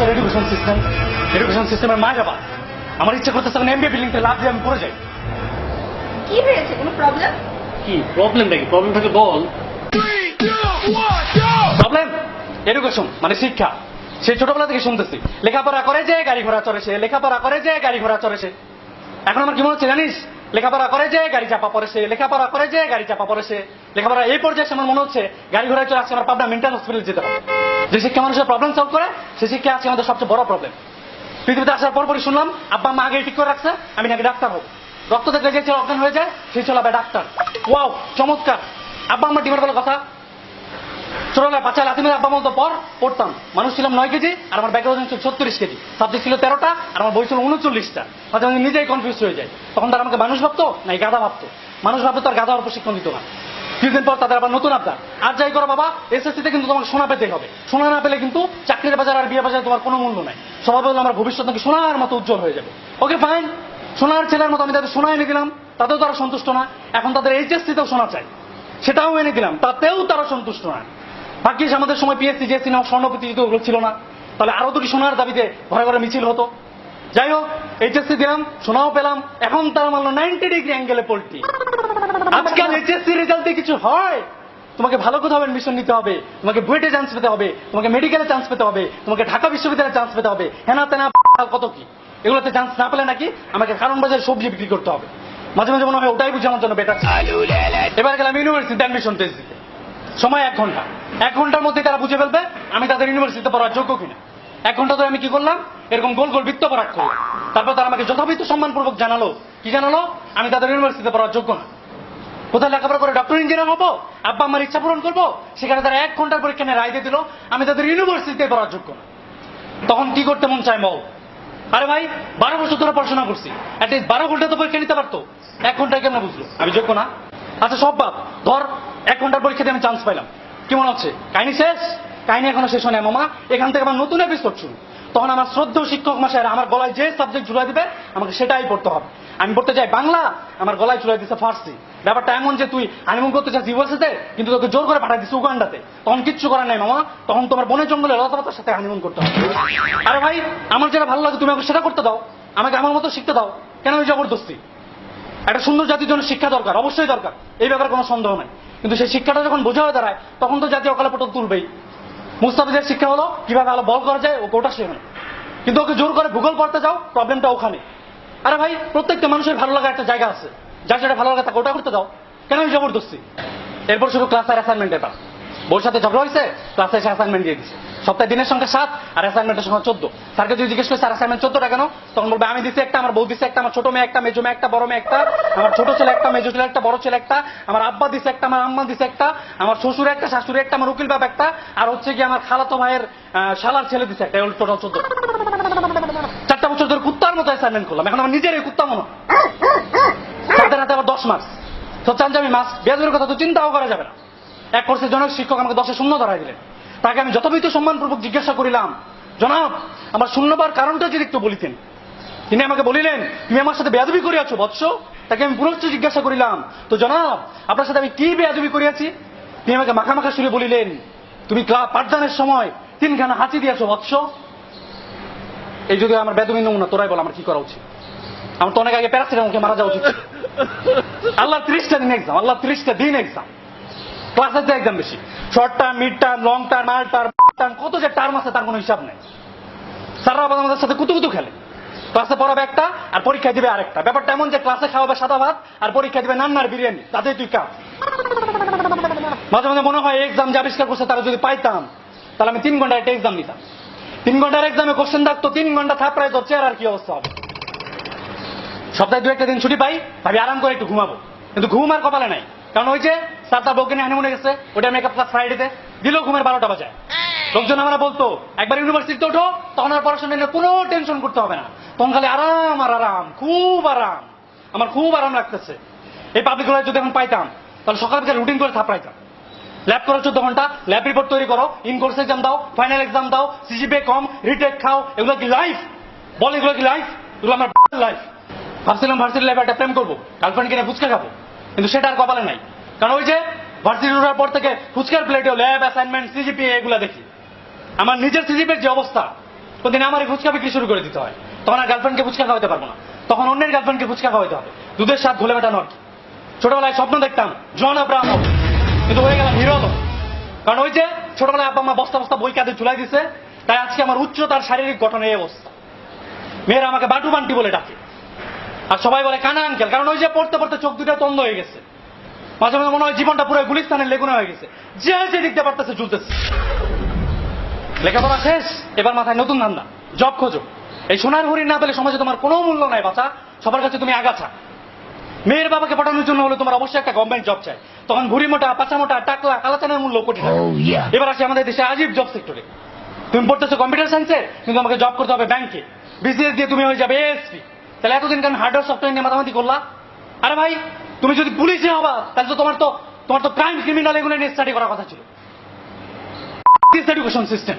আজকের education system education সিস্টেমের মায়ের বাবা আমার ইচ্ছা করতেছে এখন এমবিএ বিল্ডিংটা লাভ দিয়ে আমি পড়ে যাই। কি হয়েছে? কোনো প্রবলেম কি? প্রবলেম নাকি? প্রবলেম থাকে বল। প্রবলেম এডুকেশন মানে শিক্ষা। সেই ছোটবেলা থেকে শুনতেছি। লেখাপড়া করে যে গাড়ি ঘোড়া চড়ে সে লেখাপড়া করে যে গাড়ি ঘোড়া চড়ে সে। এখন আমার কি মনে হচ্ছে জানিস? লেখাপড়া করে যে, গাড়ি চাপা পড়েছে, লেখাপড়া করে যে, গাড়ি চাপা পড়েছে। লেখাপড়া এই পর্যায়ে আমার মনে হচ্ছে, গাড়ি ঘোড়ায় চলে আসছে, আমার পাবনা মেন্টাল হসপিটাল যেতে হবে। যে শিক্ষা মানুষের প্রবলেম সলভ করে, সে শিক্ষা আছে আমাদের সবচেয়ে বড় প্রবলেম পৃথিবীতে আসার পর পরই শুনলাম, আব্বা, মা আগে ঠিক করে রাখছে, আমি নাকি ডাক্তার হোক রক্ত দেখলে যে ছেলে অজ্ঞান হয়ে যায়, সেই ছেলে ডাক্তার। ওয়াও চমৎকার। আব্বা, আমার ডিমের বলে কথা ছোটবেলায় বাচ্চা লাথি মেরে আব্বা মতো পর, পড়তাম। মানুষ ছিলাম নয় কেজি, আর আমার ব্যাগের ওজন ছিল ছত্রিশ কেজি। সাবজেক্ট ছিল তেরোটা, আর আমার বই ছিল উনচল্লিশটা। মাঝে মাঝে নিজেই কনফিউজ হয়ে যায়। তখন তারা আমাকে, মানুষ ভাবতো? না গাধা ভাবতো। মানুষ ভাবতো তার গাধা প্রশিক্ষণ দিত না। কিছুদিন পর তাদের আবার নতুন আবদার। আর যাই করো বাবা এসএসসিতে কিন্তু তোমাকে সোনা পেতেই হবে। সোনা না পেলে কিন্তু চাকরির বাজার আর বিয়ে বাজারে তোমার কোনো মূল্য নাই। সবাই বলল, আমার ভবিষ্যৎ নাকি সোনার মতো উজ্জ্বল হয়ে যাবে। ওকে ফাইন সোনার ছেলের মতো আমি তাদের সোনা এনে দিলাম। তাতেও তারা সন্তুষ্ট না। এখন তাদের এইচএসসিতেও সোনা চাই। সেটাও এনে দিলাম। তাতেও তারা সন্তুষ্ট না। ভাগ্যিস আমাদের সময় পিএসসি জিএসসি নাম স্বর্ণ প্রতিযোগিতা ওগুলো ছিল না। তাহলে আরও দুটি সোনার দাবিতে ঘরে ঘরে মিছিল হতো। যাই হোক এইচএসসি দিলাম সোনাও পেলাম এখন তারা মানলো নাইনটি ডিগ্রি অ্যাঙ্গেলে পোল্ট্রি। আজকাল এইচএসসি রেজাল্টে কিছু হয়? তোমাকে ভালো কোথাও অ্যাডমিশন নিতে হবে তোমাকে বুয়েটে চান্স পেতে হবে তোমাকে মেডিকেলে চান্স পেতে হবে তোমাকে ঢাকা বিশ্ববিদ্যালয়ে চান্স পেতে হবে। হেনা তেনা কত কি? এগুলোতে চান্স না পেলে নাকি আমাকে কারণ বাজারে সবজি বিক্রি করতে হবে। মাঝে মাঝে মনে হয় ওটাই বুঝে আমার জন্য বেটার এবার গেলাম ইউনিভার্সিটিতে অ্যাডমিশন টেস্ট দিতে। সময় এক ঘণ্টা। এক ঘণ্টার মধ্যে তারা বুঝে ফেলবে আমি তাদের ইউনিভার্সিটিতে পড়ার যোগ্য কিনা। এক ঘণ্টা ধরে আমি কি করলাম? এরকম গোল গোল বৃত্ত পরাগ করলাম। তারপর তারা আমাকে যথাবিত্ত সম্মানপূর্বক জানালো। কি জানালো? আমি তাদের ইউনিভার্সিটিতে পড়ার যোগ্য না। কোথায় লেখাপড়া করে ডক্টর ইঞ্জিনিয়ার হব? আব্বা আমার ইচ্ছা পূরণ করব? সেখানে তারা এক ঘণ্টার পরীক্ষা নিয়ে রায় দিয়ে দিল, আমি তাদের ইউনিভার্সিটিতে পড়ার যোগ্য না। তখন কি করতে মন চায় মল আরে ভাই, বারো বছর ধরে পড়াশোনা করছি। অ্যাটলিস্ট বারো ঘণ্টা তো পরীক্ষা নিতে পারতো। এক ঘন্টায় কেমন বুঝলো? আমি যোগ্য না? আচ্ছা সব বাপ ধর, এক ঘণ্টার পরীক্ষা দিয়ে আমি চান্স পাইলাম। কি মনে হচ্ছে কাহিনী শেষ? কাহিনী এখনও শেষ হয় না মামা। এখান থেকে আমার নতুন এপিসোড শুরু। তখন আমার শ্রদ্ধেয় শিক্ষক মাসের আমার গলায় যে সাবজেক্ট ঝুলাই দিবে, আমাকে সেটাই পড়তে হবে। আমি পড়তে চাই বাংলা, আমার গলায় ঝুলাই দিচ্ছে ফার্সি। ব্যাপারটা এমন যে তুই হানিমুন করতে চাস ইউএসএতে কিন্তু তোকে জোর করে পাঠাই দিচ্ছে উগান্ডাতে। তখন কিচ্ছু করার নাই, মামা। তখন তোমার বনের জঙ্গলে লতাপাতার সাথে হানিমুন করতে হবে। আরে ভাই, আমার যেটা ভালো লাগে, তুমি আমাকে সেটা করতে দাও। আমাকে আমার মতো শিখতে দাও। কেন আমি জবরদস্তি একটা সুন্দর জাতির জন্য শিক্ষা দরকার, অবশ্যই দরকার। এই ব্যাপারে কোনো সন্দেহ নাই। কিন্তু সেই শিক্ষাটা যখন বোঝা হয়ে দাঁড়ায়, তখন তো জাতীয় অকালে পটল তুলবেই। মুস্তাফিজের শিক্ষা হলো, কীভাবে আলো বল করা যায় ও কোটা শেখানো। কিন্তু ওকে জোর করে ভূগোল পড়তে যাও প্রবলেমটা ওখানে। আরে ভাই, প্রত্যেকটা মানুষের ভালো লাগা একটা জায়গা আছে। যার যেটা ভালো লাগে তাকে ওটা করতে দাও। কেন আমি জবরদস্তি? এরপর শুধু ক্লাস আর অ্যাসাইনমেন্ট এবার বোর সাথে ঝগড়া হয়েছে ক্লাসে এসে অ্যাসাইনমেন্ট দিয়ে দিচ্ছে সপ্তাহে দিনের সংখ্যা সাত, আর অ্যাসাইনমেন্টের সংখ্যা চোদ্দ। স্যারকে যদি জিজ্ঞেস করি, স্যার অ্যাসাইনমেন্ট চোদ্দটা কেন? তখন বলবে, আমি দিচ্ছি একটা, আমার বউ দিচ্ছে একটা, আমার ছোট মেয়ে একটা, মেজো মেয়ে একটা, বড় মেয়ে একটা, আমার ছোট ছেলে একটা, মেজো ছেলে একটা, বড় ছেলে একটা, আমার আব্বা দিচ্ছে একটা, আমার আম্মা দিচ্ছে একটা, আমার শ্বশুর একটা, শাশুড়ি একটা, আমার উকিল বাপ একটা, আর হচ্ছে কি আমার খালাতো ভাইয়ের শালার ছেলে দিছে একটা টোটাল চোদ্দ চারটা বছর ধরে কুত্তার মতো অ্যাসাইনমেন্ট করলাম। এখন আমার নিজের এই কুত্তা মনে। তাদের হাতে আবার দশ মার্কস তো চান যে আমি মাস বেয়াজের কথা তো চিন্তাও করা যাবে না। এক কোর্সের জনক শিক্ষক আমাকে দশে শূন্য ধরাই দিলেন। তাকে আমি যথাবিত সম্মানপূর্বক জিজ্ঞাসা করিলাম জনাব আমার শূন্যবার কারণটা যদি একটু বলিতেন। তিনি আমাকে বলিলেন, তুমি আমার সাথে বেয়াদবি করিয়াছো, বৎস। তাকে আমি পুনশ্চ জিজ্ঞাসা করিলাম, তো জনাব আপনার সাথে আমি কি বেয়াদবি করিয়াছি? তিনি আমাকে মাখা মাখা সুরে বলিলেন, তুমি ক্লাব পাঠদানের সময় তিনখানা হাঁচি দিয়েছ, বৎস। এই যদি আমার বেদবি নমুনা, তোরাই বল আমার কি করা উচিত। আমার তো অনেক আগে প্যারাসিটামলকে মারা যাওয়া উচিত আল্লাহ ত্রিশটা দিন এক্সাম আল্লাহ ত্রিশটা দিন এক্সাম ক্লাসের যে এক্সাম বেশি। Short term mid term long term মাল টার্ম টার্ম কত যে টার্ম আছে তার কোনো হিসাব নেই। স্যাররা আমাদের সাথে কুতু কুতু খেলে। ক্লাসে পড়াবে একটা আর পরীক্ষা দিবে আরেকটা। ব্যাপারটা এমন যে ক্লাসে খাওয়াবে সাদা ভাত আর পরীক্ষা দিবে নান্নার বিরিয়ানি, তাতেই তুই কাপ। মাঝে মাঝে মনে হয় এক্সাম যে আবিষ্কার করছে তারা যদি পাইতাম, তাহলে আমি তিন ঘণ্টার একটা এক্সাম নিতাম। তিন ঘণ্টার এক্সামে কোশ্চেন থাকতো, তিন ঘণ্টা থাপড়ায় তোর চেয়ার আর কি অবস্থা হবে। সপ্তাহে দু একটা দিন ছুটি পাই, ভাবি আরাম করে একটু ঘুমাবো। কিন্তু ঘুম আর কপালে নাই। কারণ ওই যে তার বউকে নিয়ে হানিমুনে গেছে, ওটা মেকআপ ক্লাস ফ্রাইডেতে দিল ঘুমের বারোটা বাজায়। লোকজন আমরা বলতো, একবার ইউনিভার্সিটিতে ওঠো, তখন আর পড়াশোনা নিয়ে কোনো টেনশন করতে হবে না। তখন খালি আরাম আর আরাম, খুব আরাম। আমার খুব আরাম লাগতেছে। এই পাবলিক কলেজ যদি এখন পাইতাম, তাহলে সকাল থেকে রুটিন করে থাপড়াইতাম ল্যাব করো চোদ্দ ঘণ্টা ল্যাব রিপোর্ট তৈরি করো ইন কোর্স এক্সাম দাও ফাইনাল এক্সাম দাও সিজিপে কম রিটেক খাও, এগুলো কি লাইফ বল এগুলো কি লাইফ এগুলো আমার লাইফ ভাবছিলাম ভার্সিটি লাইফে একটা প্রেম করব গার্লফ্রেন্ড কিনে ফুচকা খাব, কিন্তু সেটা আর কপালে নাই। কারণ ওই যে ভার্সিটি উঠার পর থেকে ফুচকার প্লেটেও ল্যাব অ্যাসাইনমেন্ট সিজিপি এগুলো দেখি। আমার নিজের সিজিপির যে অবস্থা, প্রতিদিন আমার এই ফুচকা বিক্রি শুরু করে দিতে হয়। তখন আর গার্লফ্রেন্ডকে ফুচকা খাওয়াতে পারব না। তখন অন্যের গার্লফ্রেন্ডকে ফুচকা খাওয়াতে হবে। দুধের স্বাদ ঘুলে মেটানো আর কি। ছোটবেলায় স্বপ্ন দেখতাম, জন আব্রাহাম কিন্তু হয়ে গেলাম হিরো কারণ ওই যে ছোটবেলায় আব্বা মা বস্তা বস্তা বই কাঁধে ঝুলাই দিছে, তাই আজকে আমার উচ্চতার শারীরিক গঠন এই অবস্থা। মেয়েরা আমাকে বাটু বান্টি বলে ডাকে। আর সবাই বলে, কানা আঙ্কেল কারণ ওই যে পড়তে পড়তে চোখ দুটা তন্দ হয়ে গেছে। মাঝে মাঝে মনে হয় জীবনটা পুরো গুলিস্তানের লেগুনা হয়ে গেছে। যে যে দেখতে পারতেছে ঝুলতেছে লেখাপড়া শেষ এবার মাথায় নতুন ধান্দা। জব খোঁজো। এই সোনার হরিণ না পেলে সমাজে তোমার কোনো মূল্য নাই বাচ্চা সবার কাছে তুমি আগাছা। মেয়ের বাবাকে পাঠানোর জন্য হলে তোমার অবশ্যই একটা গভর্নমেন্ট জব চাই। তখন ভুড়ি মোটা পাচা মোটা টাকলা কালাচানের মূল্য কোটি টাকা। Oh, এবার আসি আমাদের দেশে আজীব জব সেক্টরে তুমি পড়তেছো কম্পিউটার সায়েন্সে কিন্তু আমাকে জব করতে হবে ব্যাংকে বিসিএস দিয়ে তুমি হয়ে যাবে এএসপি তাহলে এতদিন কেন হার্ডওয়্যার সফটওয়্যার নিয়ে মাথামাতি করলা? আরে ভাই তুমি যদি পুলিশে হবা, তাহলে তো তোমার তো তোমার তো ক্রাইম ক্রিমিনাল এগুলো নিয়ে স্টাডি করার কথা ছিল। Education system